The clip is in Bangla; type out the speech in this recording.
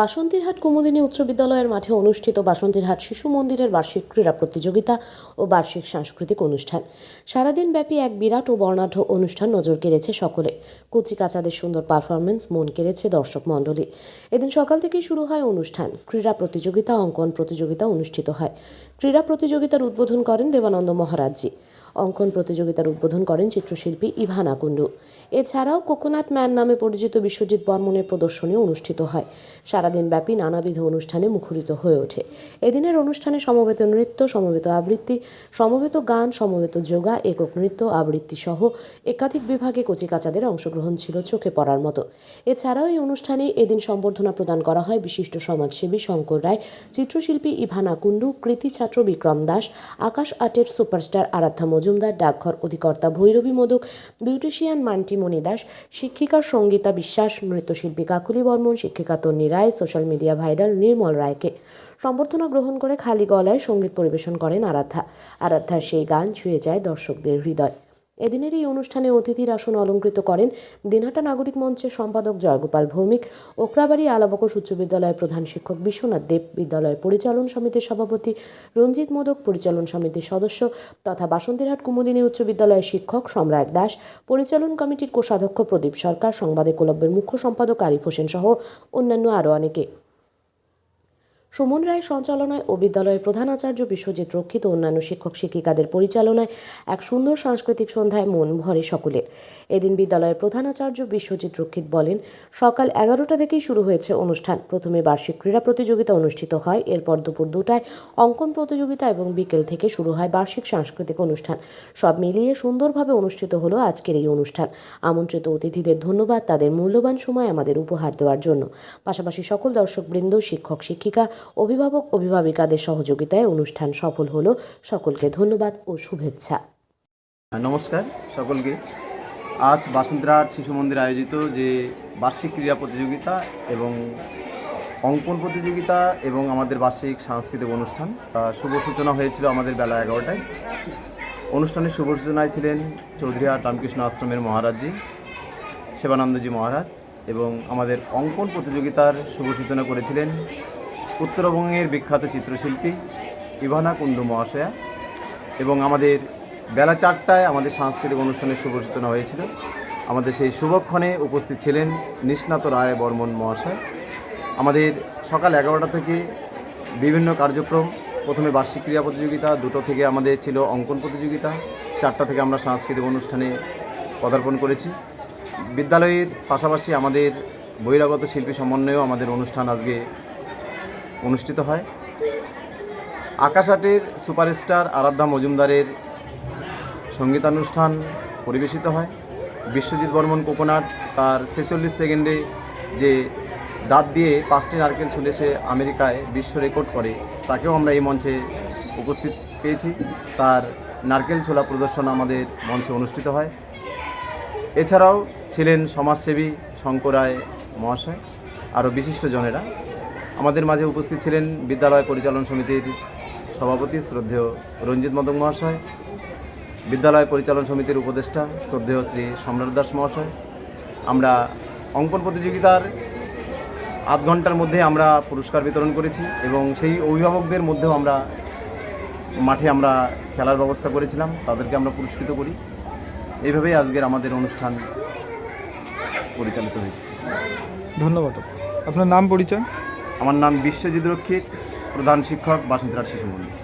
বাসন্তীরহাট কুমুদিনী উচ্চ বিদ্যালয়ের মাঠে অনুষ্ঠিত বাসন্তীরহাট শিশু মন্দিরের বার্ষিক ক্রীড়া প্রতিযোগিতা ও বার্ষিক সাংস্কৃতিক অনুষ্ঠান। সারাদিন ব্যাপী এক বিরাট ও বর্ণাঢ্য অনুষ্ঠান নজর কেড়েছে সকলে। কচি কাচাদের সুন্দর পারফরমেন্স মন কেড়েছে দর্শক মণ্ডলী। এদিন সকাল থেকেই শুরু হয় অনুষ্ঠান। ক্রীড়া প্রতিযোগিতা, অঙ্কন প্রতিযোগিতা অনুষ্ঠিত হয়। ক্রীড়া প্রতিযোগিতার উদ্বোধন করেন দেবানন্দ মহারাজজি। অঙ্কন প্রতিযোগিতার উদ্বোধন করেন চিত্রশিল্পী ইভানা কুণ্ডু। এছাড়াও কোকোনাট ম্যান নামে পরিচিত বিশ্বজিৎ বর্মনের প্রদর্শনী অনুষ্ঠিত হয়। সারাদিন ব্যাপী নানাবিধ অনুষ্ঠানে মুখরিত হয়ে ওঠে। এদিনের অনুষ্ঠানে সমবেত নৃত্য, সমবেত আবৃত্তি, সমবেত গান, সমবেত যোগা, একক নৃত্য, আবৃত্তি সহ একাধিক বিভাগে কচিকাচাদের অংশগ্রহণ ছিল চোখে পড়ার মতো। এছাড়াও এই অনুষ্ঠানে এদিন সম্বর্ধনা প্রদান করা হয় বিশিষ্ট সমাজসেবী শঙ্কর রায়, চিত্রশিল্পী ইভানা কুণ্ডু, কৃতি ছাত্র বিক্রম দাস, আকাশ আর্টের সুপারস্টার আরাধ্যা মজুমদার, ডাকঘর অধিকর্তা ভৈরবী মোদক, বিউটিশিয়ান মান্টি মণি দাস, শিক্ষিকা সঙ্গীতা বিশ্বাস, নৃত্যশিল্পী কাকুলি বর্মন, শিক্ষিকা Tanni Roy, social media viral Nirmal রায়কে। সম্বর্ধনা গ্রহণ করে খালি গলায় সংগীত পরিবেশন করেন আরাধ্যা। আরাধ্যার সেই গান ছুঁয়ে যায় দর্শকদের হৃদয়। এদিনের এই অনুষ্ঠানে অতিথির আসন অলঙ্কৃত করেন দিনহাটা নাগরিক মঞ্চের সম্পাদক জয়গোপাল ভৌমিক, ওকরাবাড়ি আলাবকশ উচ্চ বিদ্যালয়ের প্রধান শিক্ষক বিশ্বনাথ দেব, বিদ্যালয় পরিচালন সমিতির সভাপতি রঞ্জিত মোদক, পরিচালন সমিতির সদস্য তথা বাসন্তীরহাট কুমুদিনী উচ্চ বিদ্যালয়ের শিক্ষক সম্রাট দাস, পরিচালন কমিটির কোষাধ্যক্ষ প্রদীপ সরকার, সংবাদে একলব্যের মুখ্য সম্পাদক আরিফ হোসেন সহ অন্যান্য আরও অনেকে। সুমন রায়ের সঞ্চালনায় ও বিদ্যালয়ের প্রধান আচার্য বিশ্বজিৎ রক্ষিত অন্যান্য শিক্ষক শিক্ষিকাদের পরিচালনায় এক সুন্দর সাংস্কৃতিক সন্ধ্যায় মন ভরে সকলের। এদিন বিদ্যালয়ের প্রধান আচার্য বিশ্বজিৎ রক্ষিত বলেন, সকাল এগারোটা থেকেই শুরু হয়েছে অনুষ্ঠান। প্রথমে বার্ষিক ক্রীড়া প্রতিযোগিতা অনুষ্ঠিত হয়, এরপর দুপুর দুটায় অঙ্কন প্রতিযোগিতা এবং বিকেল থেকে শুরু হয় বার্ষিক সাংস্কৃতিক অনুষ্ঠান। সব মিলিয়ে সুন্দরভাবে অনুষ্ঠিত হলো আজকের এই অনুষ্ঠান। আমন্ত্রিত অতিথিদের ধন্যবাদ, তাদের মূল্যবান সময় আমাদের উপহার দেওয়ার জন্য। পাশাপাশি সকল দর্শকবৃন্দ, শিক্ষক, শিক্ষিকা অভিভাবক, অভিভাবিকাদের সহযোগিতায় অনুষ্ঠান সফল হলো। সকলকে ধন্যবাদ ও শুভেচ্ছা। নমস্কার সকলকে। আজ বাসন্তরাট শিশু মন্দির আয়োজিত যে বার্ষিক ক্রীড়া প্রতিযোগিতা এবং অঙ্কন প্রতিযোগিতা এবং আমাদের বার্ষিক সাংস্কৃতিক অনুষ্ঠান তা শুভ সূচনা হয়েছিল আমাদের বেলা এগারোটায়। অনুষ্ঠানের শুভ সূচনায় ছিলেন চৌধুরী চৌধুরীহাট রামকৃষ্ণ আশ্রমের মহারাজজি সেবানন্দজি মহারাজ এবং আমাদের অঙ্কন প্রতিযোগিতার শুভ সূচনা করেছিলেন উত্তরবঙ্গের বিখ্যাত চিত্রশিল্পী ইভানা কুণ্ডু মহাশয়া এবং আমাদের বেলা চারটায় আমাদের সাংস্কৃতিক অনুষ্ঠানের শুভ সূচনা হয়েছিল। আমাদের সেই শুভক্ষণে উপস্থিত ছিলেন নিষ্ণাত রায় বর্মন মহাশয়। আমাদের সকাল এগারোটা থেকে বিভিন্ন কার্যক্রম, প্রথমে বার্ষিক ক্রীড়া প্রতিযোগিতা, দুটো থেকে আমাদের ছিল অঙ্কন প্রতিযোগিতা, চারটা থেকে আমরা সাংস্কৃতিক অনুষ্ঠানে পদার্পণ করেছি। বিদ্যালয়ের পাশাপাশি আমাদের বহিরাগত শিল্পী সমন্বয়েও আমাদের অনুষ্ঠান আজকে অনুষ্ঠিত হয়। আকাশাটের সুপারস্টার আরাধ্যা মজুমদারের সঙ্গীতানুষ্ঠান পরিবেশিত হয়। বিশ্বজিৎ বর্মন কোকোনাট তার ছেচল্লিশ সেকেন্ডে যে দাঁত দিয়ে পাঁচটি নারকেল ছুলে সে আমেরিকায় বিশ্ব রেকর্ড করে, তাকেও আমরা এই মঞ্চে উপস্থিত পেয়েছি। তার নারকেল ছোলা প্রদর্শন আমাদের মঞ্চে অনুষ্ঠিত হয়। এছাড়াও ছিলেন সমাজসেবী শঙ্কর রায় মহাশয়, আরও বিশিষ্টজনেরা আমাদের মাঝে উপস্থিত ছিলেন বিদ্যালয় পরিচালন সমিতির সভাপতি শ্রদ্ধেয় রঞ্জিত মদক মহাশয়, বিদ্যালয় পরিচালন সমিতির উপদেষ্টা শ্রদ্ধেয় শ্রী সম্রাট দাস মহাশয়। আমরা অঙ্কন প্রতিযোগিতার আধ ঘণ্টার মধ্যে আমরা পুরস্কার বিতরণ করেছি এবং সেই অভিভাবকদের মধ্যেও আমরা মাঠে আমরা খেলার ব্যবস্থা করেছিলাম, তাদেরকে আমরা পুরস্কৃত করি। এইভাবেই আজকের আমাদের অনুষ্ঠান পরিচালিত হয়েছে। ধন্যবাদ। আপনার নাম, পরিচয়? আমার নাম বিশ্বজিৎ রক্ষিত প্রধান শিক্ষক বাসন্তরাট শিশু মন্দির।